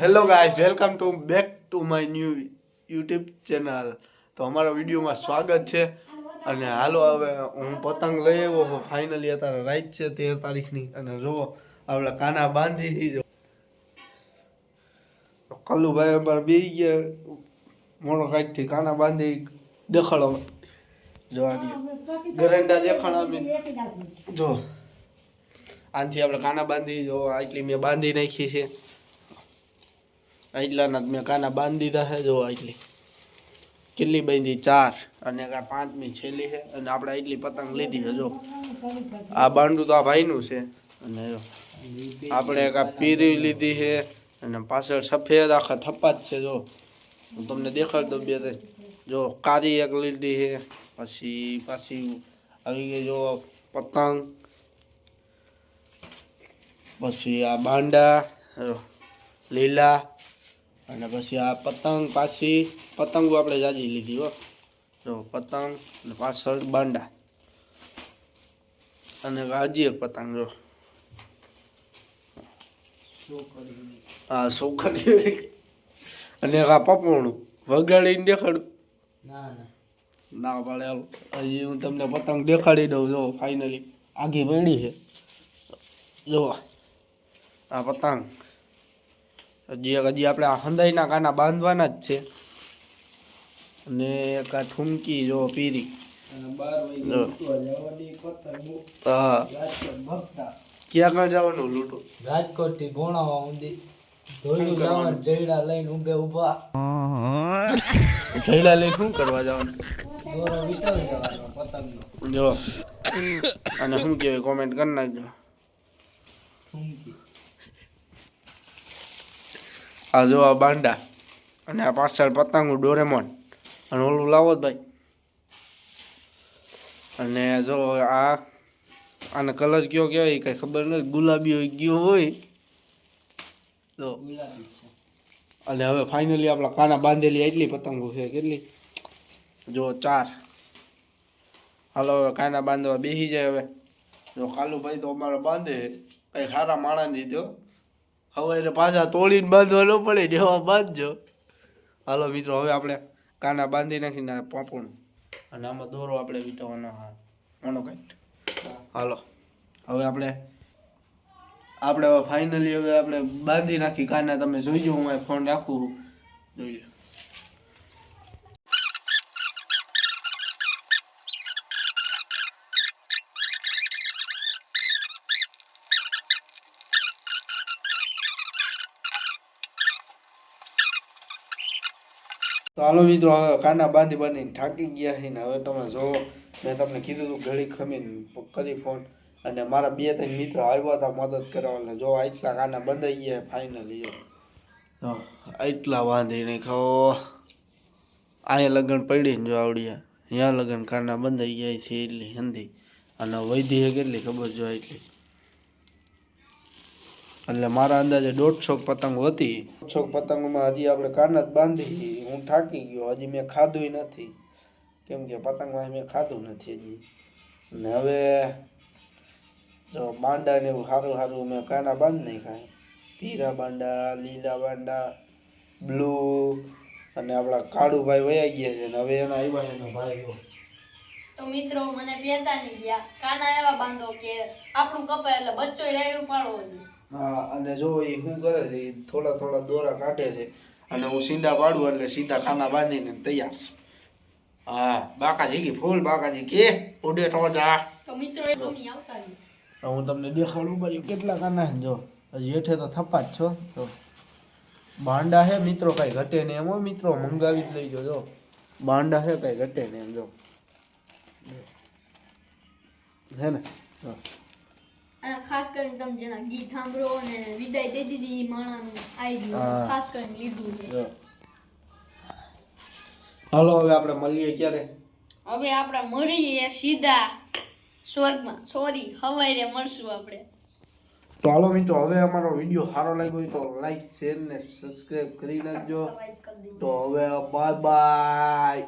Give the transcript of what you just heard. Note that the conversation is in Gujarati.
Hello guys welcome to back to my new YouTube channel તો અમારા વિડીયોમાં સ્વાગત છે. અને હાલો હવે હું પતંગ લઈ આવ્યો હું ફાઇનલી અત્યારે રાઈત છે, તેર તારીખની. અને જુઓ, આપણે કાના બાંધી કલ્લુભાઈ અમારે બે ગયા. મોટો કાંઈકથી કાના બાંધી દેખાડો જોવાની ગરેન્ડા દેખાડા અમે. જો આનાથી આપણે કાના બાંધી જો આટલી મેં બાંધી નાખી છે. આટલાના જ મેં કાના બાંધી દીધા છે જો આટલી. કેટલી બાંધી? ચાર. અને આ પાંચમી છેલ્લી છે અને આપણે આટલી પતંગ લીધી છે જો. આ બાંડું તો આ ભાઈનું છે. અને જો આપણે એક આ પીરી લીધી છે અને પાછળ સફેદ આખા થપ્પા જ છે જો. હું તમને દેખાડ દઉં બે ત્રણ. જો કારી એક લીધી છે પછી પાછી આવી ગઈ જો પતંગ. પછી આ બાંડા જો, લીલા. અને પછી આ પતંગ પાછી પતંગો આપણે જાજી લીધી હો. જો પતંગ અને પાછળ બાંડા. અને હજી એક પતંગ જો. હા છોકરી અને આ પપોણું વગાડીને દેખાડું. ના પાડે હજી હું તમને પતંગ દેખાડી દઉં જો ફાઇનલી આગી પડી છે. જો આ પતંગ. હજી હજી આપણે આ હંદાઈના કાના બાંધવાના જ છે. અને એક આ ઠુમકી જો પીરી. ક્યાં જવાનું લૂંટો? રાજકોટથી ભોણાવા ઊંધી જયડા લઈને શું કરવા જવાનું? દોરો વિટાવી જવાનો પતંગનો. જો. અને શું કહેવાય કોમેન્ટ કરી નાખજો. ઠુમકી. આ જો આ બાંડા. અને આ પાછળ પતંગનું ડોરેમોન. અને ઓલું લાવો ભાઈ. અને જો આ, આને કલર કયો કહેવાય એ કઈ ખબર નથી. ગુલાબી હોય ગયો હોય. તો અને હવે ફાઇનલી આપણા કાના બાંધેલી એટલી પતંગો છે. કેટલી? જો ચાર. હાલો, હવે કાના બાંધવા બેસી જાય હવે. જો કાલુભાઈ તો અમારે બાંધે. કઈ ખારા માણા નહીં તો હવે પાછા તોડીને બાંધવા ન પડે જેવા બાંધજો. હાલો મિત્રો, હવે આપણે કાના બાંધી નાખીને પોપણ અને આમાં દોરો આપણે વીટવાનો હા, આનો કાંઈક. હાલો, હવે આપણે આપણે ફાઇનલી હવે આપણે બાંધી નાખી. કાના, તમે જોઈજો હું ફોન રાખું જોઈજો તો હાલો મિત્રો, હવે કાના બાંધી બાંધીને થાકી ગયા છે ને હવે તમે જો, મેં તમને કીધું હતું ઘડી ખમીને કરી ફોન અને મારા બે ત્રણ મિત્ર આવ્યા હતા મદદ કરવા, એટલે જો આટલા કાના બંધાઈ ગયા ફાઇનલી જો. આટલા બાંધી નાખો અહીંયા લગન પડીને જો આવડ્યા અહીંયા લગ્ન કાના બંધાઈ ગયા છે એટલી હંધી. અને વૈધી કેટલી ખબર જો એટલી એટલે મારા અંદાજે દોઢસો પતંગ હતી. દોઢસો પતંગમાં હજી આપણે કાના જ બાંધી હું થાકી ગયો. હજી મેં ખાધું નથી. કેમ કે પતંગમાં મેં ખાધું નથી હજી. ને હવે જો બાંડા ને એવું સારું સારું મેં કાના બાંધ નહીં ખાય પીરા બાંડા, લીલા બાંડા, બ્લુ અને આપણા કાળુભાઈ વયા ગયા છે. ને હવે એના આવ્યા એનો ભાઈ જો. તો મિત્રો મને પહેચાની ગયા. કાના એવા બાંધો કે આપણું કપાય એટલે બચ્ચો રાયડું પાડવો હા અને જો એ શું કરે છે એ થોડા થોડા દોરા કાઢે છે. અને હું સીંડા પાડું એટલે સીધા ખાના બાંધીને તૈયાર હા બાકાજી ફૂલ બાકાજી કે ઉડે તો જા. તો મિત્રો એ તો નહીં આવતા હું તમને દેખાડું બરી કેટલા કાના છે જો. હજી હેઠે તો થપ્પા જ છો તો બાંડા હે મિત્રો કઈ ઘટે ને એમ હો મિત્રો. મંગાવી જ લઈ જો. બાંડા હે કઈ ઘટે ને એમ જો. હે ને? અને ખાસ કરીને તમે જેના ગીત સાંભળો અને વિદાય દે દીધી ઈ માણાનું આવી ગયું ખાસ કરીને લીધું છે. હાલો હવે આપણે મળીએ ક્યારે? હવે આપણે મળીએ સીધા સ્વર્ગમાં. સોરી હવાઈ મળશું આપણે. તો હાલો મિત્રો હવે અમારો વીડિયો સારો લાગ્યો હોય તો લાઈક શેર ને સબસ્ક્રાઈબ કરી નાખજો. તો હવે બાય બાય